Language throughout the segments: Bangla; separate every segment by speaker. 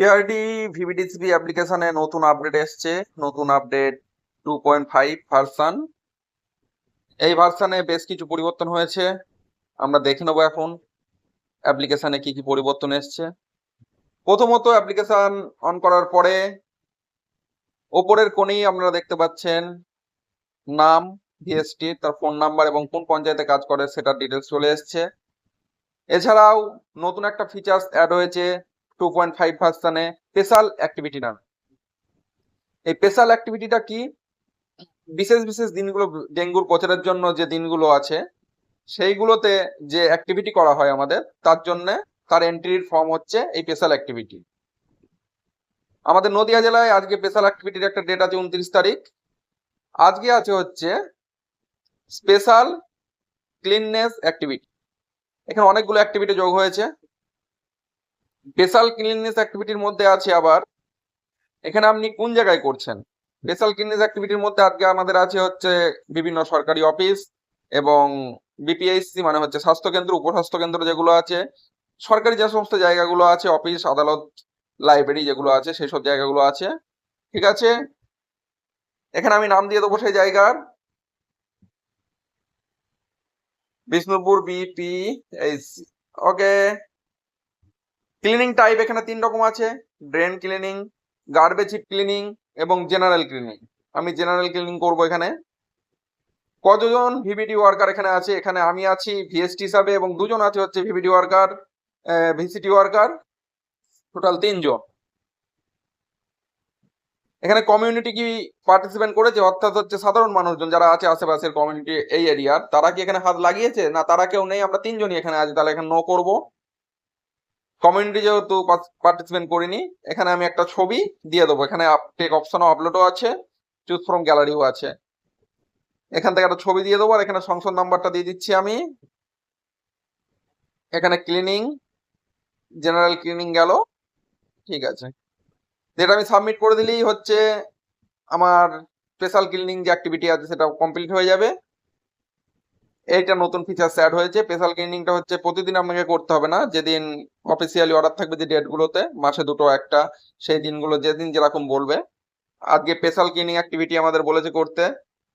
Speaker 1: কেআরডি ভিভিডিসিপি অ্যাপ্লিকেশনে নতুন আপডেট এসছে। নতুন update two point five version এই ভার্সানে বেশ কিছু পরিবর্তন হয়েছে। আমরা দেখে নেব এখন অ্যাপ্লিকেশনে কি কি পরিবর্তন এসছে। প্রথমত অ্যাপ্লিকেশন অন করার পরে ওপরের কোণেই আপনারা দেখতে পাচ্ছেন নাম ভিএসটি তার ফোন নাম্বার এবং কোন পঞ্চায়েতে কাজ করে সেটার ডিটেলস চলে এসছে। এছাড়াও নতুন একটা ফিচার্স অ্যাড হয়েছে। টু পয়েন্ট ফাইভ ভার্সানে স্পেশাল অ্যাক্টিভিটি নামে। এই স্পেশাল অ্যাক্টিভিটিটা কি? বিশেষ বিশেষ দিনগুলো ডেঙ্গুর প্রচারের জন্য যে দিনগুলো আছে, সেইগুলোতে যে অ্যাক্টিভিটি করা হয় আমাদের, তার জন্য তার এন্ট্রির ফর্ম হচ্ছে এই স্পেশাল অ্যাক্টিভিটি আমাদের নদিয়া জেলায় আজকে স্পেশাল অ্যাক্টিভিটির একটা ডেট আছে উনত্রিশ তারিখ। আজকে আছে হচ্ছে স্পেশাল ক্লিননেস অ্যাক্টিভিটি এখানে অনেকগুলো অ্যাক্টিভিটি যোগ হয়েছে। স্পেশাল ক্লিননেস অ্যাক্টিভিটির মধ্যে আছে আবার। এখানে আপনি কোন জায়গায় করছেন? স্পেশাল ক্লিননেস অ্যাক্টিভিটির মধ্যে আজকে আমাদের আছে হচ্ছে বিভিন্ন সরকারি অফিস এবং বিপিএইচসি মানে হচ্ছে স্বাস্থ্যকেন্দ্র উপস্বাস্থ্য কেন্দ্র যেগুলো আছে। সরকারি যে সমস্ত জায়গাগুলো আছে অফিস আদালত লাইব্রেরি যেগুলো আছে সেই সব জায়গাগুলো আছে। ঠিক আছে? এখানে আমি নাম দিয়ে দেবো সেই জায়গার। Bishnupur BP okay cleaning type এখানে তিন রকম আছে। Drain cleaning garbage hit cleaning এবং জেনারেল ক্লিনিং আমি জেনারেল ক্লিনিং করব এখানে। কতজন ভিভিডি ওয়ার্কার এখানে আছে? এখানে আমি আছি ভিএসটি হিসাবে, এবং দুজন আছে হচ্ছে VVD worker VCT worker total তিনজন। এখানে কমিউনিটি কি পার্টিসিপেন্ট করেছে? অর্থাৎ হচ্ছে সাধারণ মানুষজন যারা আছে আশেপাশের কমিউনিটি এই এরিয়ার তারা কি এখানে হাত লাগিয়েছে? না, তারা কেউ নেই, আমরা তিনজনই এখানে আছি, তাহলে এখানে নো করব। কমিউনিটি যেহেতু পার্টিসিপেন্ট করিনি এখানে আমি একটা ছবি দিয়ে দেবো। এখানে টেক অপশনও আপলোডও আছে চুজ ফ্রম গ্যালারিও আছে। এখান থেকে একটা ছবি দিয়ে দেবো আর এখানে সংসদ নাম্বারটা দিয়ে দিচ্ছি আমি। এখানে ক্লিনিং জেনারেল ক্লিনিং গেল। ঠিক আছে। যেটা আমি সাবমিট করে দিলেই হচ্ছে আমার স্পেশাল ক্লিনিং যে অ্যাক্টিভিটি আছে সেটা কমপ্লিট হয়ে যাবে। এইটা নতুন ফিচার্স অ্যাড হয়েছে। স্পেশাল ক্লিনিংটা হচ্ছে প্রতিদিন আপনাকে করতে হবে না। যেদিন অফিসিয়ালি অর্ডার থাকবে যে ডেটগুলোতে মাসে দুটো একটা, সেই দিনগুলো, যেদিন যেরকম বলবে। আজকে স্পেশাল ক্লিনিং অ্যাক্টিভিটি আমাদের বলেছে করতে।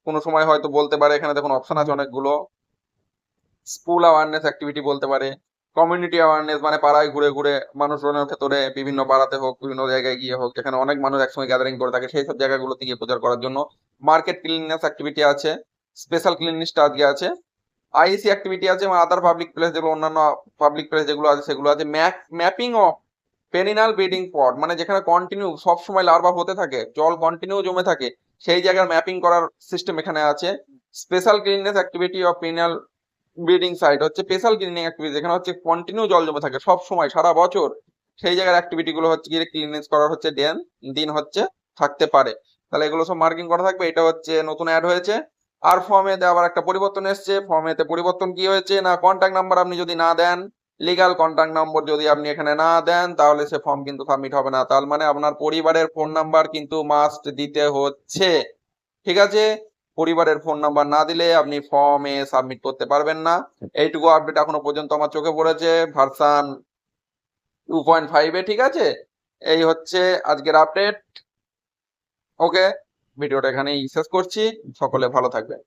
Speaker 1: কোনো সময় হয়তো বলতে পারে, এখানে দেখুন অপশন আছে অনেকগুলো। স্কুল অ্যাওয়ারনেস অ্যাক্টিভিটি বলতে পারে। কমিউনিটি অ্যাওয়ারনেস মানে পাড়ায় ঘুরে ঘুরে মানুষজনের ভেতরে, বিভিন্ন পাড়াতে হোক, বিভিন্ন জায়গায় গিয়ে হোক, যেখানে অনেক মানুষ একসঙ্গে গ্যাদারিং করে থাকে, সেই সব জায়গাগুলোতে গিয়ে প্রচার করার জন্য। মার্কেট ক্লিননেস অ্যাক্টিভিটি আছে। স্পেশাল ক্লিননেসটা আজকে আছে। আইসি অ্যাক্টিভিটি আছে, এবং আদার পাবলিক প্লেস যেগুলো, অন্যান্য পাবলিক প্লেস যেগুলো আছে, সেগুলো আছে। Mapping of perennial breeding pot মানে যেখানে কন্টিনিউ সব সময় লার্ভা হতে থাকে, জল কন্টিনিউ জমে থাকে, সেই জায়গার ম্যাপিং করার সিস্টেম এখানে আছে। Special cleanliness activity of perennial breeding site হচ্ছে স্পেশাল ক্লিনিং অ্যাক্টিভিটি যেখানে হচ্ছে কন্টিনিউ জল জমে থাকে সব সময় সারা বছর। সেই জায়গার অ্যাক্টিভিটি গুলো হচ্ছে গিয়ে ক্লিননেস করার হচ্ছে ডেন দিন হচ্ছে, থাকতে পারে। তাহলে এগুলো সব মার্কিং করা থাকবে, এটা হচ্ছে নতুন অ্যাড হয়েছে। আর ফর্মেতে আবার একটা পরিবর্তন এসছে। ফর্মেতে পরিবর্তন কি হয়েছে? না কন্ট্যাক্ট নাম্বার আপনি যদি না দেন লিগাল কন্ট্যাক্ট নম্বর যদি আপনি এখানে না দেন, তাহলে সে ফর্ম কিন্তু সাবমিট হবে না। তার মানে আপনার পরিবারের ফোন নাম্বার কিন্তু মাস্ট দিতে হচ্ছে। ঠিক আছে? পরিবারের ফোন নাম্বার না দিলে আপনি ফর্মে সাবমিট করতে পারবেন না। এইটুকু আপডেট এখনও পর্যন্ত আমার চোখে পড়েছে। ভার্সান টু পয়েন্ট ফাইভে ঠিক আছে? এই হচ্ছে আজকের আপডেট ওকে ভিডিওটা এখানেই শেষ করছি। সকলে ভালো থাকবেন।